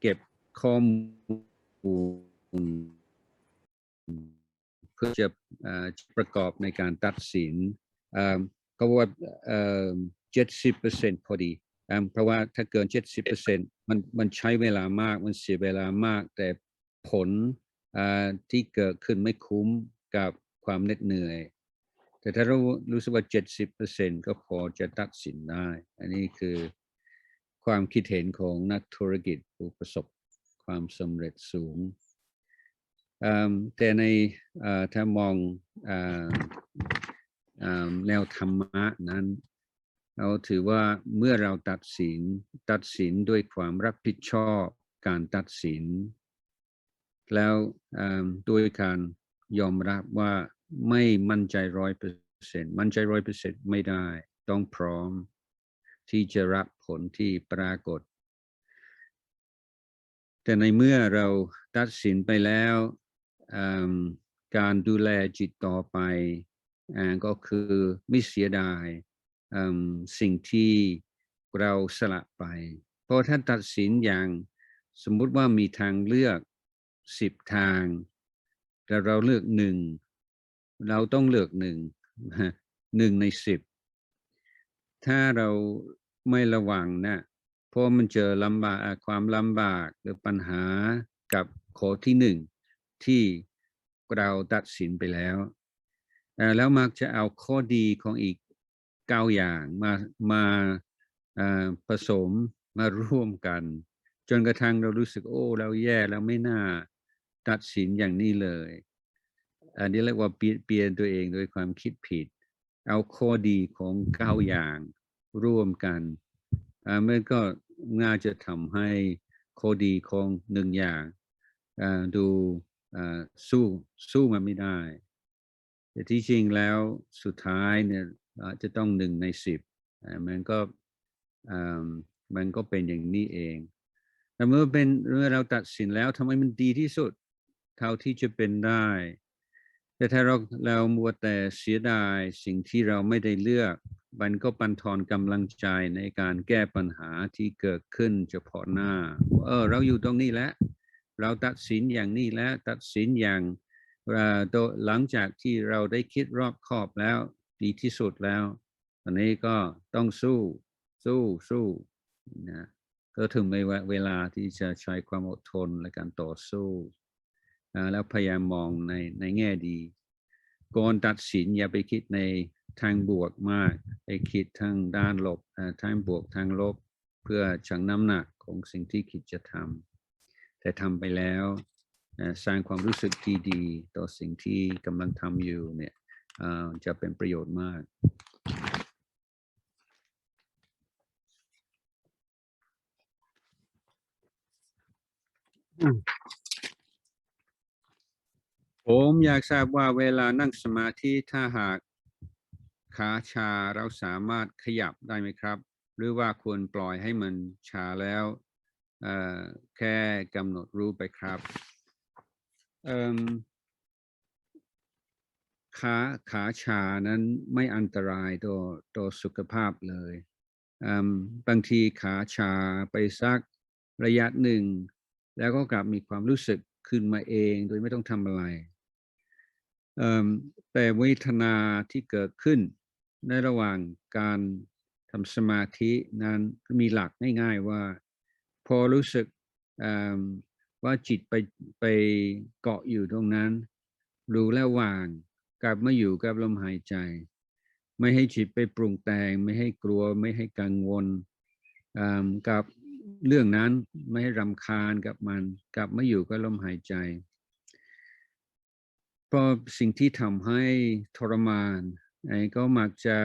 เก็บข้อมูลเพื่อจะอ่อประกอบในการตัดสินก็ว่าเจ็ดสิบเปอร์เซ็นต์พอดีเพราะว่าถ้าเกินเจ็ดสิบเปอร์เซ็นมันมันใช้เวลามากมันเสียเวลามาก แต่ผลที่เกิดขึ้นไม่คุ้มกับความเหน็ดเหนื่อย แต่ถ้าเรารู้สึกว่าเจ็ดสิบเปอร์เซ็นก็พอจะตัดสินได้ อันนี้คือ ความคิดเห็นของนักธุรกิจผู้ประสบความสำเร็จสูง แต่ในถ้ามองแนวธรรมะนั้น เราถือว่าเมื่อเราตัดสินตัดสินด้วยความรับผิดชอบการตัดสิน แล้วด้วยการยอมรับว่าไม่มั่นใจร้อยเปอร์เซ็นต์มั่นใจร้อยเปอร์เซ็นต์ไม่ได้ ต้องพร้อม ที่จะรับผลที่ปรากฏ แต่ในเมื่อเราตัดสินไปแล้วการดูแลจิตต่อไปอก็คือไม่เสียดายสิ่งที่เราสละไป เพราะถ้าตัดสินอย่างสมมุติว่ามีทางเลือกสิบทาง แต่เราเลือกหนึ่งเราต้องเลือกหนึ่งหนึ่งในสิบ ถ้าเราไม่ระวังนะเพราะมันเจอลำบากความลำบากหรือปัญหากับข้อที่หนึ่งที่เราตัดสินไปแล้วเอ่แล้วมักจะเอาข้อดีของอีกเก้าอย่างมามาผสมมาร่วมกัน จนกระทั่งเรารู้สึกโอ้เราแย่แล้วไม่น่าตัดสินอย่างนี้เลย อันนี้เรียกว่าเปลี่ยนตัวเองโดยความคิดผิด เอาข้อดีของเก้าอย่างร่วมกันอ่ามันก็น่าจะทำให้ข้อดีของหนึ่งอย่างดูสู้สู้มันไม่ได้ แต่ที่จริงแล้วสุดท้ายเนี่ยจะต้องหนึ่งในสิบมันก็มันก็เป็นอย่างนี้เอง แต่เมื่อเป็นเมื่อเราตัดสินแล้วทำไมมันดีที่สุด เท่าที่จะเป็นได้ แต่ถ้าเราเรามัวแต่เสียดายสิ่งที่เราไม่ได้เลือก มันก็ปันทอนกำลังใจในการแก้ปัญหาที่เกิดขึ้นเฉพาะหน้าว่าเออเราอยู่ตรงนี้แล้ว เราตัดสินอย่างนี้แล้ว ตัดสินอย่างเอ่อหลังจากที่เราได้คิดรอบคอบแล้ว ดีที่สุดแล้ว ตอนนี้ก็ต้องสู้ สู้สู้นะก็ถึงเวลาที่จะใช้ความอดทนและการต่อสู้ อ่าแล้วพยายามมองในในแง่ดีก่อนตัดสินอย่าไปคิดในทางบวกมากไปคิดทางด้านลบทางบวกทางลบเพื่อชั่งน้ำหนักของสิ่งที่คิดจะทำแต่ทำไปแล้วสร้างความรู้สึกที่ดีต่อสิ่งที่กำลังทำอยู่เนี่ยจะเป็นประโยชน์มาก ผมอยากทราบว่าเวลานั่งสมาธิถ้าหากขาชาเราสามารถขยับได้ไหมครับ หรือว่าควรปล่อยให้มันชาแล้วแค่กำหนดรู้ไปครับขาขาชานั้นไม่อันตรายต่อต่อสุขภาพเลยบางทีขาชาไปสักระยะหนึ่ง แล้วก็กลับมีความรู้สึกขึ้นมาเองโดยไม่ต้องทำอะไร แต่เวทนาที่เกิดขึ้นในระหว่างการทำสมาธินั้นมีหลักง่ายๆว่า พอรู้สึกว่าจิตไปไปเกาะอยู่ตรงนั้น รู้แล้ววางกลับมาอยู่กับลมหายใจ ไม่ให้จิตไปปรุงแต่ง ไม่ให้กลัวไม่ให้กังวลกับเรื่องนั้นไม่ให้รำคาญกับมัน กลับมาอยู่กับลมหายใจ เพราะสิ่งที่ทำให้ทรมานไอ้ก็มักจะ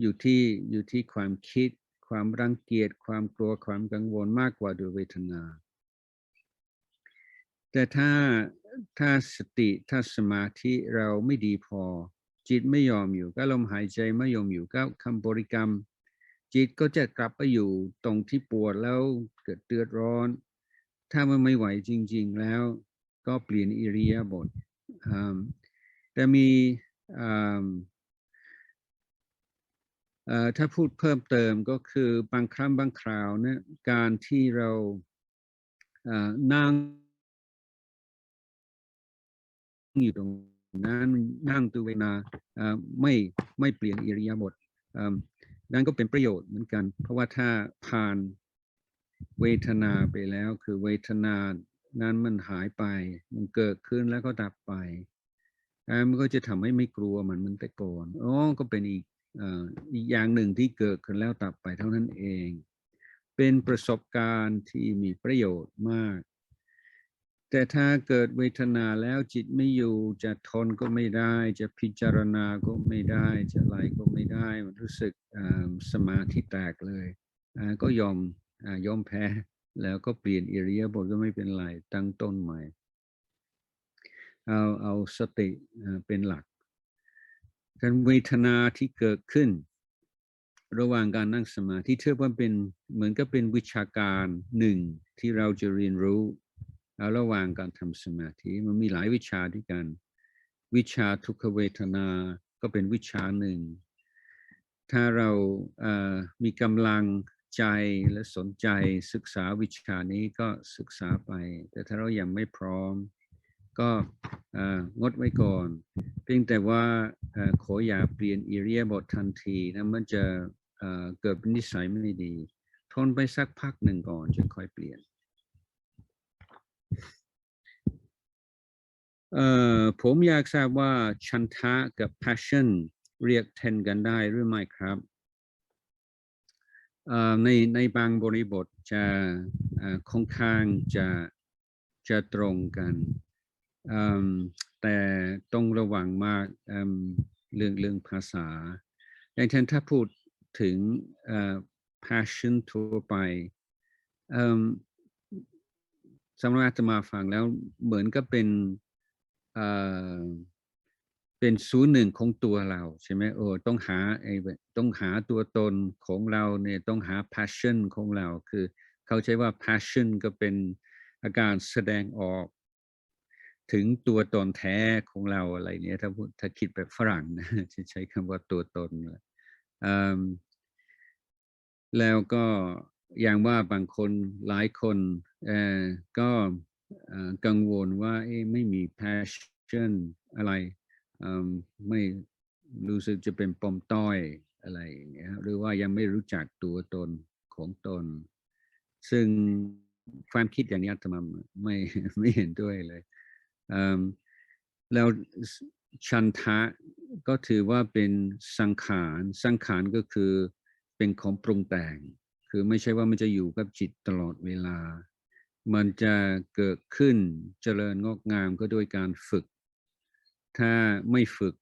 อยู่ที่อยู่ที่ความคิด ความรังเกียจความกลัวความกังวลมากกว่าดูเวทนา แต่ถ้าถ้าสติถ้าสมาธิเราไม่ดีพอ จิตไม่ยอมอยู่ก็ลมหายใจไม่ยอมอยู่ก็คำบริกรรม จิตก็จะกลับไปอยู่ตรงที่ปวดแล้วเกิดเดือดร้อน ถ้ามันไม่ไหวจริง ๆ แล้วก็เปลี่ยนอิริยาบถ แต่มีถ้าพูดเพิ่มเติมก็คือบางครั้งบางคราวเนี่ยการที่เรานั่งอยู่ตรงนั้นนั่งตัวเวลาไม่ไม่เปลี่ยนอิริยาบถนั่นก็เป็นประโยชน์เหมือนกัน เพราะว่าถ้าผ่านเวทนาไปแล้วคือเวทนา นั้นมันหายไป มันเกิดขึ้นแล้วก็ดับไปอ่ามันก็จะทำให้ไม่กลัวมันมันแต่ก่อนอ๋อก็เป็นอีกอีกอย่างหนึ่งที่เกิดขึ้นแล้วดับไปเท่านั้นเอง เป็นประสบการณ์ที่มีประโยชน์มาก แต่ถ้าเกิดเวทนาแล้วจิตไม่อยู่จะทนก็ไม่ได้ จะพิจารณาก็ไม่ได้ จะอะไรก็ไม่ได้มันรู้สึกสมาธิแตกเลยก็ยอมอยอมแพ้ แล้วก็เปลี่ยนอิริยาบถก็ไม่เป็นไรตั้งต้นใหม่ เอาเอาสติเป็นหลักการเวทนาที่เกิดขึ้น ระหว่างการนั่งสมาธิเชื่อว่าเป็นเหมือนกับเป็นวิชาการหนึ่งที่เราจะเรียนรู้เอาระหว่างการทำสมาธิมันมีหลายวิชาด้วยกัน วิชาทุกขเวทนาก็เป็นวิชาหนึ่ง ถ้าเรามีกำลัง ใจและสนใจศึกษาวิชานี้ก็ศึกษาไป แต่ถ้าเรายังไม่พร้อม ก็งดไว้ก่อน เพียงแต่ว่าอขออย่าเปลี่ยนอิริยาบถทันทีนะมันจะเกิดเป็นนิสัยไม่ดี ทนไปสักพักหนึ่งก่อนจึงค่อยเปลี่ยนผมอยากทราบว่าชันทะกับ passion เรียกแทนกันได้หรือไม่ครับ ในในบางบริบทจะเอ่อค่อนข้างจะจะตรงกันแต่ต้องระวังมากเรื่องเรื่องภาษาอย่างเช่นถ้าพูดถึง passion ทั่วไปสำหรับอาตมาฟังแล้วเหมือนกับเป็น เป็นศูนย์หนึ่งของตัวเราใช่ไหมโอ้ต้องหาไอ้ต้องหาตัวตนของเราเนี่ยต้องหา passion ของเราคือ เขาใช้ว่า passion ก็เป็นอาการแสดงออก ถึงตัวตนแท้ของเราอะไรเนี่ยถ้าพูดถ้าคิดแบบฝรั่งนะจะใช้คำว่าตัวตนเลยแล้วก็อย่างว่าบางคนหลายคนก็กังวลว่าไม่มี passion อะไร ไม่รู้สึกจะเป็นปมต้อยอะไรอย่างเงี้ยหรือว่ายังไม่รู้จักตัวตนของตน ซึ่งความคิดอย่างนี้อาตมาไม่ไม่เห็นด้วยเลยแล้วชันทะก็ถือว่าเป็นสังขารสังขารก็คือเป็นของปรุงแต่ง คือไม่ใช่ว่ามันจะอยู่กับจิตตลอดเวลา มันจะเกิดขึ้นเจริญงอกงามก็โดยการฝึก ถ้าไม่ฝึก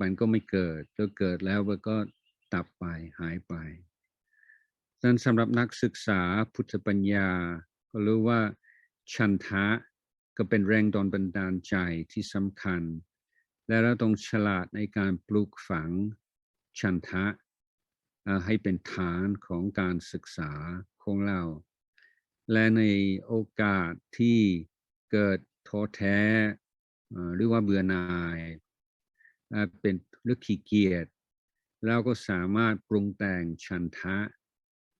มันก็ไม่เกิดแล้วเกิดแล้วมันก็ตับไปหายไปดังนั้นสำหรับนักศึกษาพุทธปัญญา ก็รู้ว่าชันทะก็เป็นแรงดลบันดาลใจที่สำคัญ และเราต้องฉลาดในการปลูกฝังชันทะให้เป็นฐานของการศึกษาของเรา และในโอกาสที่เกิดท้อแท้ หรือว่าเบื่อหน่ายเป็นหรือขี้เกียจเราก็สามารถปรุงแต่งชันทะ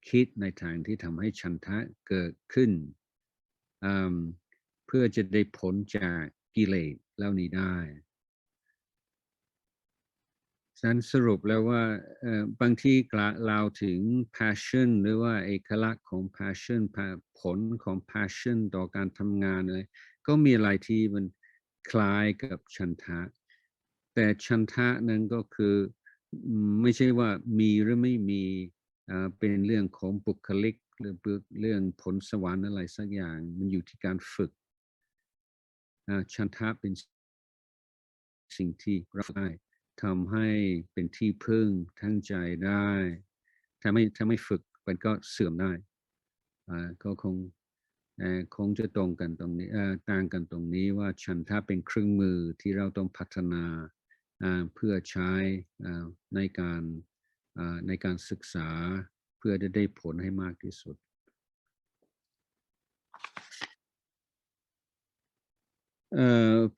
คิดในทางที่ทำให้ชันทะเกิดขึ้น เพื่อจะได้ผลจากกิเลสเหล่านี้ได้ฉันสรุปแล้วว่าบางที่กล่าวถึง passion หรือว่าเอกลักษณ์ของ passion ผลของ passion ต่อการทำงานเลยก็มีอะไรที่มัน คล้ายกับชันทะ แต่ชันทะนั้นก็คือไม่ใช่ว่ามีหรือไม่มีเป็นเรื่องของบุคลิกหรือเรื่องผลสวรรค์อะไรสักอย่าง มันอยู่ที่การฝึกชันทะเป็นสิ่งที่เราได้ทำให้เป็นที่พึ่งทั้งใจได้ ถ้าไม่ถ้าไม่ฝึกมันก็เสื่อมได้ก็คง คงจะตรงกันตรงนี้ต่างกันตรงนี้ว่าชันทะเป็นเครื่องมือที่เราต้องพัฒนาเพื่อใช้ในการในการศึกษาเพื่อจะได้ผลให้มากที่สุด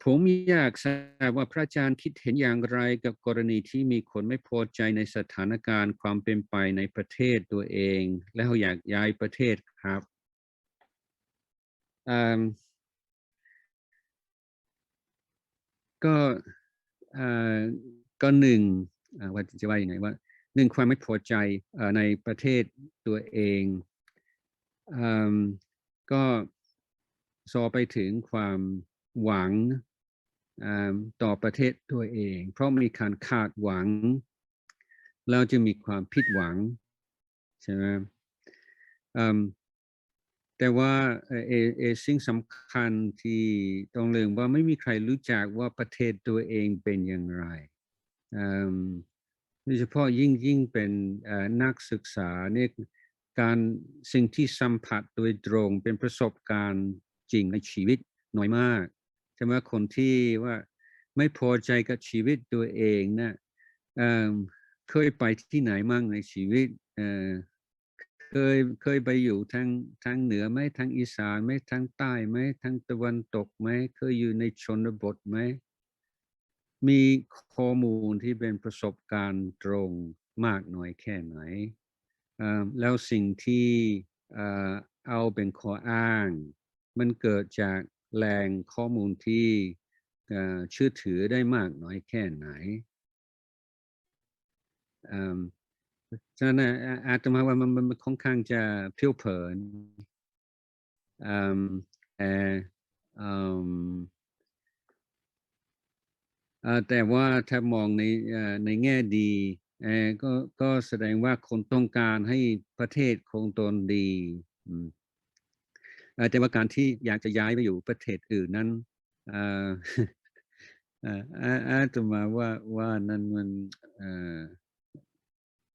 ผมอยากทราบว่าพระอาจารย์คิดเห็นอย่างไรกับกรณีที่มีคนไม่พอใจในสถานการณ์ความเป็นไปในประเทศตัวเอง แล้วอยากย้ายประเทศครับ ก็ก็หนึ่งว่าจะว่ายังไงว่าหนึ่งความไม่พอใจในประเทศตัวเองก็สอไปถึงความหวังต่อประเทศตัวเอง เพราะมีการคาดหวัง แล้วจะมีความผิดหวังใช่ไหม แต่ว่าเออเอสิ่งสำคัญที่ต้องเลืมว่าไม่มีใครรู้จักว่าประเทศตัวเองเป็นอย่างไรโดยเฉพาะยิ่งยิ่งเป็นนักศึกษาเนี่ยการสิ่งที่สัมผัสโดยตรงเป็นประสบการณ์จริงในชีวิตน้อยมากใช่ไหมคนที่ว่าไม่พอใจกับชีวิตตัวเองนะเอ่อเคยไปที่ไหนมั่งในชีวิต เคยเคยไปอยู่ทางทางเหนือไหมทางอีสานไหมทางใต้ไหมทางตะวันตกไหมเคยอยู่ในชนบทไหมมีข้อมูลที่เป็นประสบการณ์ตรงมากน้อยแค่ไหนแล้วสิ่งที่เอาเป็นข้ออ้าง มันเกิดจากแหล่งข้อมูลที่เชื่อถือได้มากน้อยแค่ไหน ฉะนั้นอาอาตมาว่ามันมันค่อนข้างจะเพียวเผินแต่แต่ว่าถ้ามองในในแง่ดีก็ก็แสดงว่าคนต้องการให้ประเทศคงตนดีแต่ว่าการที่อยากจะย้ายไปอยู่ประเทศอื่นนั้นอาอาตมาว่าว่านั้นมันอ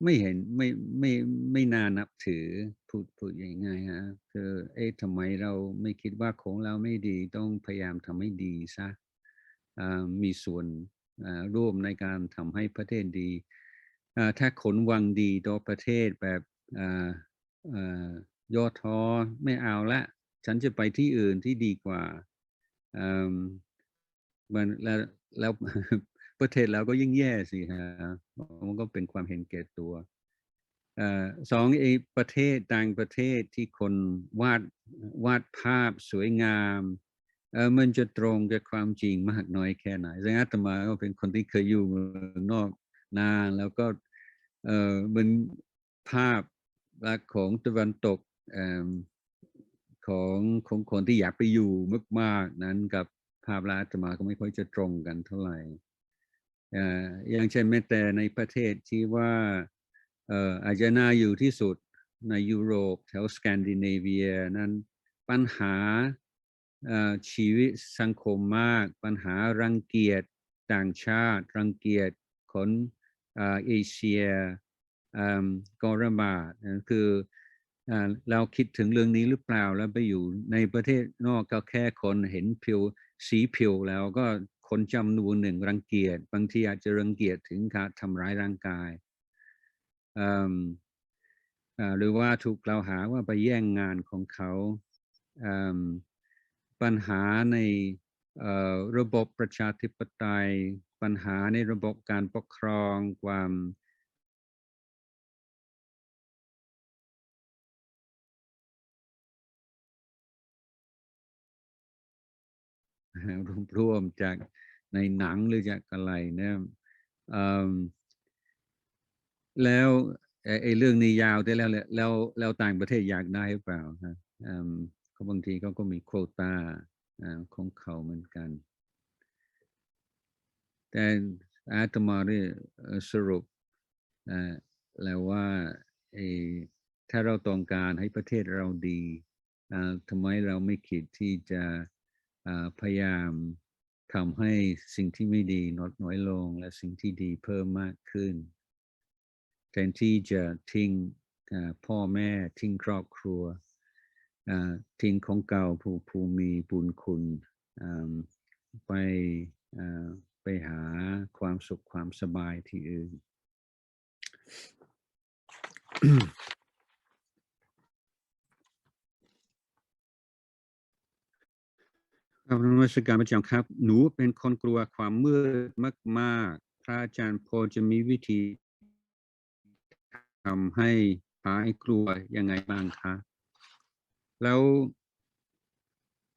ไม่เห็นไม่ไม่ไม่น่านับถือพูดพูดยังไงฮะคือเอ๊ะทำไมเราไม่คิดว่าของเราไม่ดีต้องพยายามทำให้ดีซะมีส่วนร่วมในการทำให้ประเทศดี ถ้าคนวังดีต่อประเทศแบบอ่าอ่าย่อท้อไม่เอาละ ฉันจะไปที่อื่นที่ดีกว่าอืมมันแล้วแล้ว ประเทศเราก็ยิ่งแย่สิฮะมันก็เป็นความเห็นแก่ตัวอ่อสองไอ้ประเทศต่างประเทศที่คนวาดวาดภาพสวยงามเออมันจะตรงกับความจริงมากน้อยแค่ไหนซึ่งอาตมาก็เป็นคนที่เคยอยู่เมืองนอกนานแล้วก็เออมันภาพลักษณ์ของตะวันตกอของของคนที่อยากไปอยู่มากๆนั้นกับภาพลักษณ์อาตมาก็ไม่ค่อยจะตรงกันเท่าไหร่ อย่างเช่นแม้แต่ในประเทศที่ว่าอาจจะน่าอยู่ที่สุดในยุโรปแถวสแกนดิเนเวียนั้นปัญหาชีวิตสังคมมาก ปัญหารังเกียจต่างชาติ รังเกียจคนเอเชียเอิ่มก็ระบาดนั่นคืออเราคิดถึงเรื่องนี้หรือเปล่าแล้วไปอยู่ในประเทศนอกก็แค่คนเห็นผิวสีผิวแล้วก็ คนจำนวนหนึ่งรังเกียจบางทีอาจจะรังเกียจถึงการทำร้ายร่างกายหรือว่าถูกกล่าวหาว่าไปแย่งงานของเขาปัญหาในระบบประชาธิปไตย ปัญหาในระบบการปกครอง ความ รวมรวมจากในหนังหรือจากอะไรเนี่ยแล้วไอ้เรื่องนี้ยาวได้แล้วแหละแล้วแล้วต่างประเทศอยากได้หรือเปล่าฮะเขาบางทีเขาก็มีโควตาอ่าของเขาเหมือนกัน แต่อาตมาเนี่ยเอ่สรุปแล้วว่าถ้าเราต้องการให้ประเทศเราดีทำไมเราไม่คิดที่จะ พยายามทำให้สิ่งที่ไม่ดีลดน้อยลง และสิ่งที่ดีเพิ่มมากขึ้น แทนที่จะทิ้งพ่อแม่ทิ้งครอบครัวทิ้งของเก่าผู้ผู้มีบุญคุณไปไปหาความสุขความสบายที่อื่น ครับนมัสการพระอาจารย์ครับ หนูเป็นคนกลัวความมืดมากๆ พระอาจารย์พอจะมีวิธีทำให้หายกลัวยังไงบ้างคะ แล้ว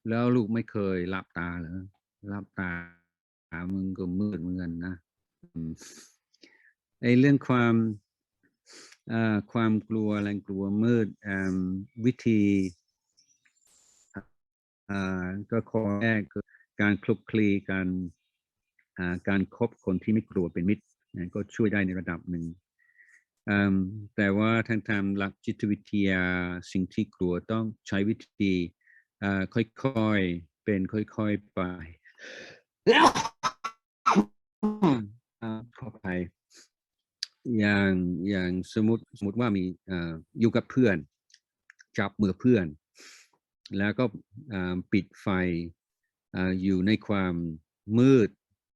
แล้วลูกไม่เคยหลับตาเหรอหลับตามึงก็มืดเหมือนกันนะไอ้เรื่องความความกลัวแรงกลัวมืดวิธี ก็ข้อแรกคือการคลุกคลีกันอ่าการคบคนที่ไม่กลัวเป็นมิตรก็ช่วยได้ในระดับหนึ่งแต่ว่าทางทางหลักจิตวิทยาสิ่งที่กลัวต้องใช้วิธีค่อยๆเป็นค่อยๆไปอ่าขอไปอย่างอย่างสมมติสมมติว่ามีเอ่ออยู่กับเพื่อน จับมือเพื่อน แล้วก็ปิดไฟออยู่ในความมืด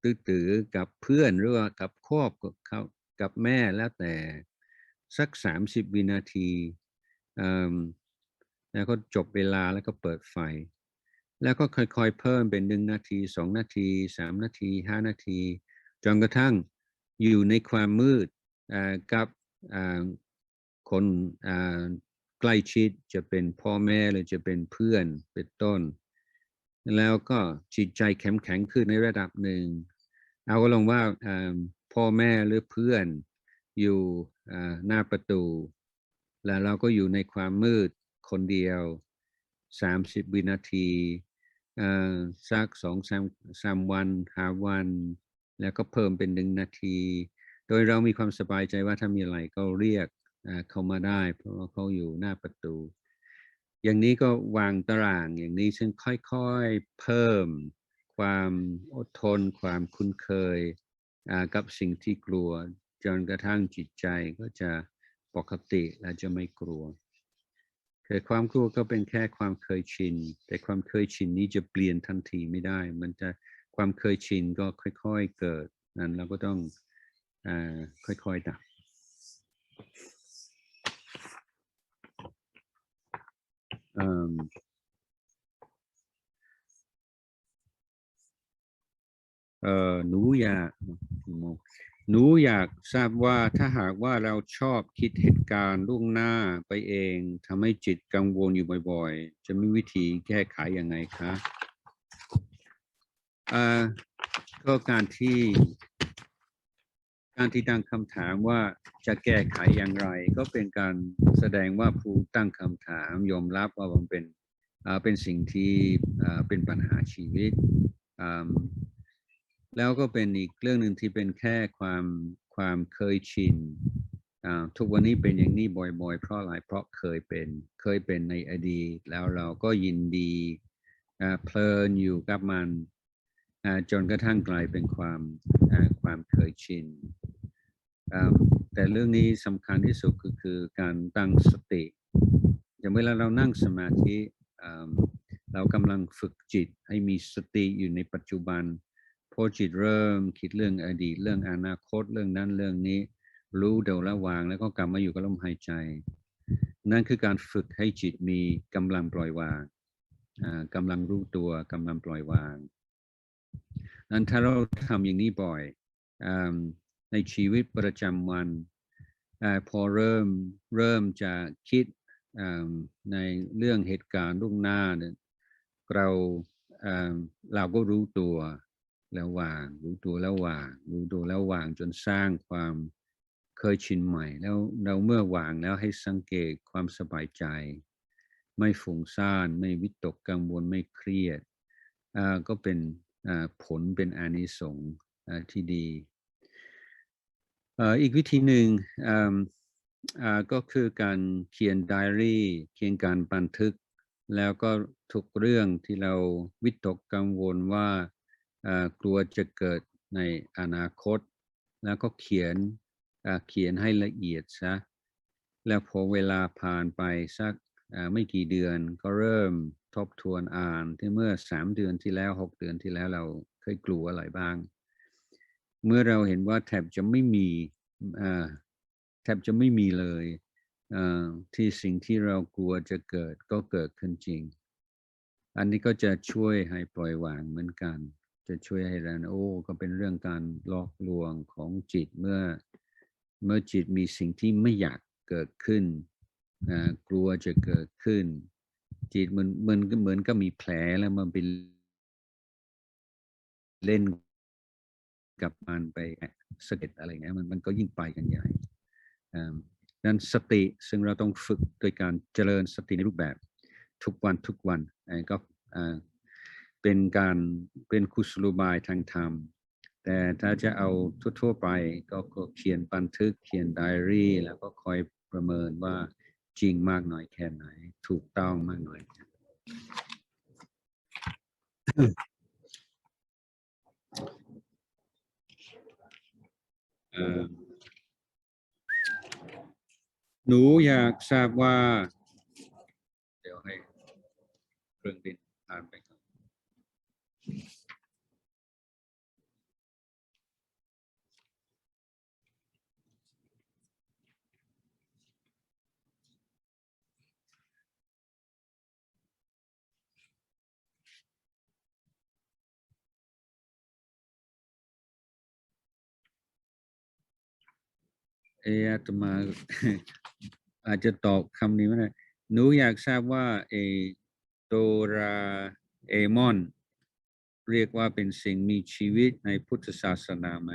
ตื้อๆกับเพื่อนหรือว่ากับครอบกับกับแม่แล้วแต่สักสามสิบวินาทีแล้วก็จบเวลาแล้วก็เปิดไฟ แล้วก็ค่อยๆเพิ่มเป็นหนึ่งนาทีสองนาทีสามนาทีห้านาทีจนกระทั่งอยู่ในความมืดกับคน ใกล้ชิดจะเป็นพ่อแม่หรือจะเป็นเพื่อนเป็นต้น แล้วก็จิตใจแข็งแข็งขึ้นในระดับหนึ่ง เอาก็ลงว่าพ่อแม่หรือเพื่อนอยู่หน้าประตู แล้วเราก็อยู่ในความมืดคนเดียวสามสิบวินาทีสักสองสามสามวันห้าวัน แล้วก็เพิ่มเป็นหนึ่งนาที โดยเรามีความสบายใจว่าถ้ามีอะไรก็เรียก เข้ามาได้ เพราะว่าเขาอยู่หน้าประตู อย่างนี้ก็วางตารางอย่างนี้ซึ่งค่อยๆเพิ่ม ความอดทน ความคุ้นเคยกับสิ่งที่กลัว จนกระทั่งจิตใจก็จะปกติและจะไม่กลัวแต่ความกลัวก็เป็นแค่ความเคยชิน แต่ความเคยชินนี้จะเปลี่ยนทันทีไม่ได้ มันจะความเคยชินก็ค่อย ๆเกิด นั้นเราก็ต้องอค่อยๆดับ เอิ่มเออหนูอยากหนูอยากทราบว่าถ้าหากว่าเราชอบคิดเหตุการณ์ล่วงหน้าไปเองทำให้จิตกังวลอยู่บ่อยๆ จะมีวิธีแก้ไขยังไงคะอ่อก็การที่ การที่ตั้งคำถามว่าจะแก้ไขอย่างไร ก็เป็นการแสดงว่าผู้ตั้งคำถามยอมรับว่ามันเป็นเป็นสิ่งที่เป็นปัญหาชีวิต แล้วก็เป็นอีกเรื่องหนึ่งที่เป็นแค่ความความเคยชินทุกวันนี้เป็นอย่างนี้บ่อยๆ เพราะอะไรเพราะเคยเป็นเคยเป็นในอดีต แล้วเราก็ยินดีเพลินอยู่กับมัน จนกระทั่งกลายเป็นความความเคยชิน แต่เรื่องนี้สำคัญที่สุดก็คือการตั้งสติ อย่างเวลาเรานั่งสมาธิเรากำลังฝึกจิตให้มีสติอยู่ในปัจจุบันพอจิตเริ่มคิดเรื่องอดีตเรื่องอนาคตเรื่องนั้นเรื่องนี้ รู้เดี๋ยวละวางแล้วก็กลับมาอยู่กับลมหายใจ นั่นคือการฝึกให้จิตมีกำลังปล่อยวางกำลังรู้ตัวกำลังปล่อยวาง นั้นถ้าเราทำอย่างนี้บ่อยอในชีวิตประจำวันอพอเริ่มเริ่มจะคิดในเรื่องเหตุการณ์ล่วงหน้าเนี่ยเราเราก็รู้ตัวแล้ววาง รู้ตัวแล้ววาง รู้ตัวแล้ววางจนสร้างความเคยชินใหม่ แล้วเราเมื่อวางแล้วให้สังเกตความสบายใจ ไม่ฝุ่งซ่าน ไม่วิตกกังวลไม่เครียดก็เป็น ผลเป็นอานิสงส์อ่าที่ดี อีกวิธีหนึ่งก็คือการเขียนไดอารี่เขียนการบันทึก แล้วก็ทุกเรื่องที่เราวิตกกังวลว่ากลัวจะเกิดในอนาคต แล้วก็เขียนเขียนให้ละเอียดซะแล้วพอเวลาผ่านไปสัก ไม่กี่เดือนก็เริ่มทบทวนอ่านที่เมื่อสามเดือนที่แล้วหกเดือนที่แล้วเราเคยกลัวอะไรบ้าง เมื่อเราเห็นว่าแทบจะไม่มีแทบจะไม่มีเลยที่สิ่งที่เรากลัวจะเกิดก็เกิดขึ้นจริง อันนี้ก็จะช่วยให้ปล่อยวางเหมือนกัน จะช่วยให้เราโอ้ก็เป็นเรื่องการหลอกลวงของจิตเมื่อ เมื่อจิตมีสิ่งที่ไม่อยากเกิดขึ้น กลัวจะเกิดขึ้น จิตมันมันก็เหมือนก็มีแผลแล้วมันไปเล่นกับมันไปสะเก็ดอะไรเงี้ยมันมันก็ยิ่งไปกันใหญ่อ่านั้นสติซึ่งเราต้องฝึกโดยการเจริญสติในรูปแบบทุกวันทุกวันก็เป็นการเป็นคุสลุบายทางธรรม แต่ถ้าจะเอาทั่วๆไปกก็เขียนบันทึกเขียนไดอารี่ แล้วก็คอยประเมินว่า จริงมากน้อยแค่ไหน ถูกต้องมากน้อยแค่หนูอยากทราบว่า เดี๋ยวให้เครื่องบินผ่านไปก่อน เออาตมาอาจจะตอบคำนี้ไม่ได้หนูอยากทราบว่าเอโดราเอมอน เรียกว่าเป็นสิ่งมีชีวิตในพุทธศาสนาไหม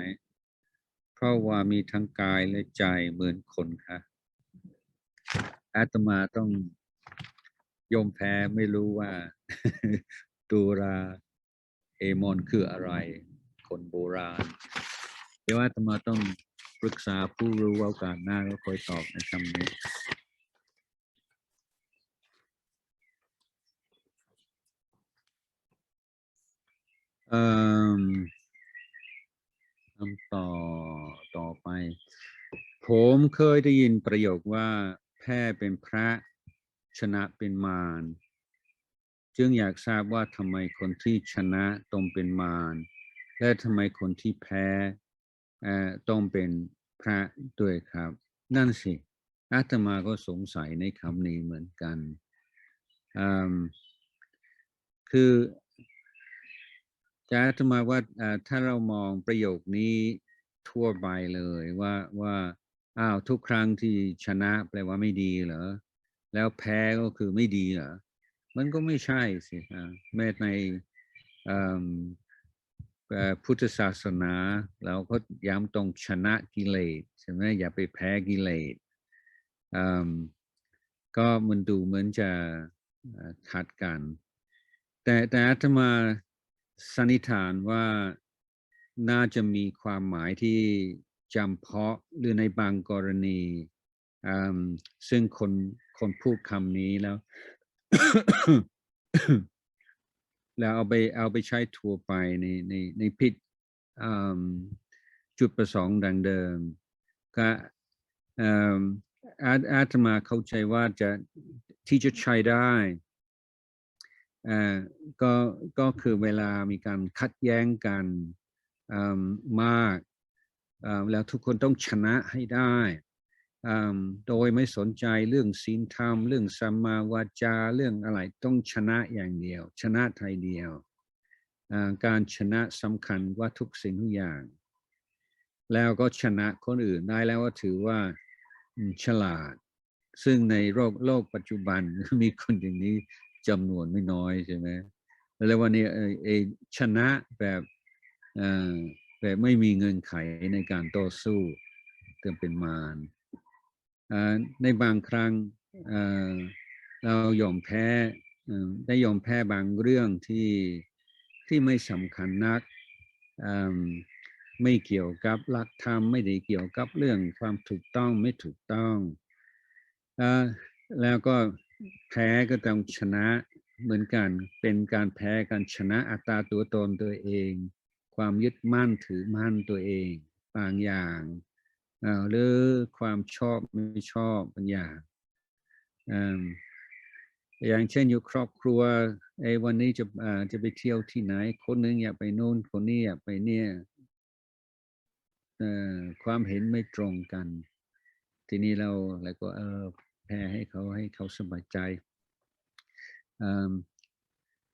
เพราะว่ามีทั้งกายและใจเหมือนคนค่ะอาตมาต้องยอมแพ้ไม่รู้ว่าโดราเอมอนคืออะไร คนโบราณ เดี๋ยวอาตมาต้อง รึกษาผู้รู้โอกาสหน้าแล้วคอยตอบในคำนี้เอ่อคำต่อต่อไป ผมเคยได้ยินประโยคว่าแพ้เป็นพระชนะเป็นมารจึงอยากทราบว่าทำไมคนที่ชนะต้องเป็นมารและทำไมคนที่แพ้ต้องเป็น พระด้วยครับ นั่นสิอาตมาก็สงสัยในคำนี้เหมือนกันอืมคือจะอาตมาว่าถ้าเรามองประโยคนี้ทั่วไปเลยว่าว่าอ้าวทุกครั้งที่ชนะแปลว่าไม่ดีเหรอ แล้วแพ้ก็คือไม่ดีเหรอ มันก็ไม่ใช่สิแม้ใน พุทธศาสนา เราก็ย้ำตรงชนะกิเลสใช่ไหมอย่าไปแพ้กิเลสก็มันดูเหมือนจะขัดกัน แต่แต่อาตมาสันนิษฐานว่าน่าจะมีความหมายที่จำเพาะหรือในบางกรณี ซึ่งคนคนพูดคำนี้แล้ว แล้วเอาไปเอาไปใช้ทั่วไปในในในพิษจุดประสงค์ดังเดิมก็อาอาตมาเข้าใจว่าจะที่จะใช้ได้ก็ก็คือเวลามีการขัดแย้งกันมากแล้วทุกคนต้องชนะให้ได้ โดยไม่สนใจเรื่องศีลธรรม เรื่องสัมมาวาจาเรื่องอะไรต้องชนะอย่างเดียว ชนะไทยเดียว การชนะสำคัญว่าทุกสิ่งทุกอย่าง แล้วก็ชนะคนอื่นได้แล้วก็ถือว่าฉลาด ซึ่งในโลกโลกปัจจุบันมีคนอย่างนี้จำนวนไม่น้อยใช่ไหมแล้ววันนี้เออชนะแบบแบบไม่มีเงินไขในการต่อสู้จึงเป็นมาร ในบางครั้งเรายอมแพ้ได้ยอมแพ้บางเรื่องที่ที่ไม่สำคัญนักไม่เกี่ยวกับหลักธรรมไม่ได้เกี่ยวกับเรื่องความถูกต้องไม่ถูกต้องแล้วก็แพ้ก็ต้องชนะเหมือนกันเป็นการแพ้การชนะอัตราตัวตนตัวเอง ความยึดมั่นถือมั่นตัวเองบางอย่าง หรือความชอบไม่ชอบบางอย่างอืมอย่างเช่นอยู่ครอบครัวไอ้วันนี้จะจะไปเที่ยวที่ไหน คนหนึงอยากไปโน่นคนนี้อยากไปเนี่ยอ่อความเห็นไม่ตรงกัน ทีนี้เราแล้วก็เออแพ้ให้เขาให้เขาสบายใจอืม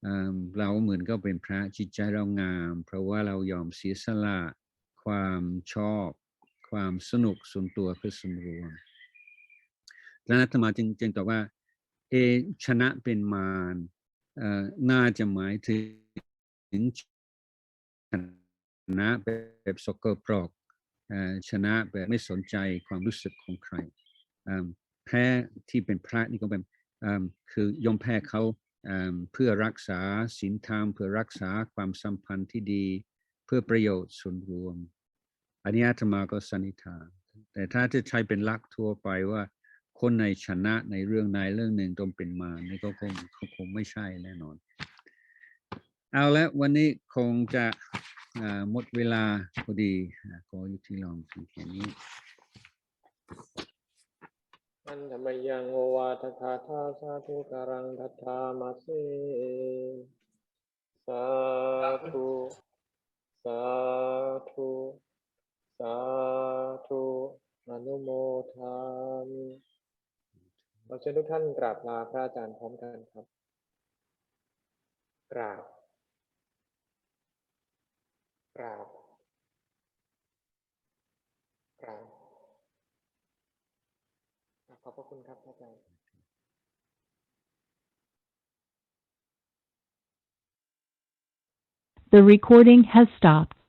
อืมเราเหมือนก็เป็นพระจิตใจเรางาม เพราะว่าเรายอมเสียสละความชอบ ความสนุกส่วนตัวเพื่อสมรวมแล้วอาตมาจึงจึงตอบว่า เอชนะเป็นมารน่าจะหมายถึงชนะแบบสกปรกเอ่อชนะแบบไม่สนใจความรู้สึกของใครแพ้ที่เป็นพระนี่ก็เป็นคือยอมแพ้เขาเพื่อรักษาศีลธรรม เพื่อรักษาความสัมพันธ์ที่ดี เพื่อประโยชน์ส่วนรวม อันนี้อาตมาก็สันนิษฐาน แต่ถ้าจะใช้เป็นลักทั่วไปว่าคนในชนะในเรื่องใดเรื่องหนึ่งต้องเป็นมานี่ก็คงเขาคงไม่ใช่แน่นอน เอาละวันนี้คงจะหมดเวลาพอดีขออยู่ที่ลองเพียงแค่นี้อันธรรมยังโอวาทคาทาสาธุการังทัตามาเสสาธุสาธุาธุอนุโมทามิเราเชิญทุกท่านกราบลาพระอาจารย์พร้อมกันครับ กราบ กราบ กราบ ขอบพระคุณครับพระอาจารย์ The recording has stopped.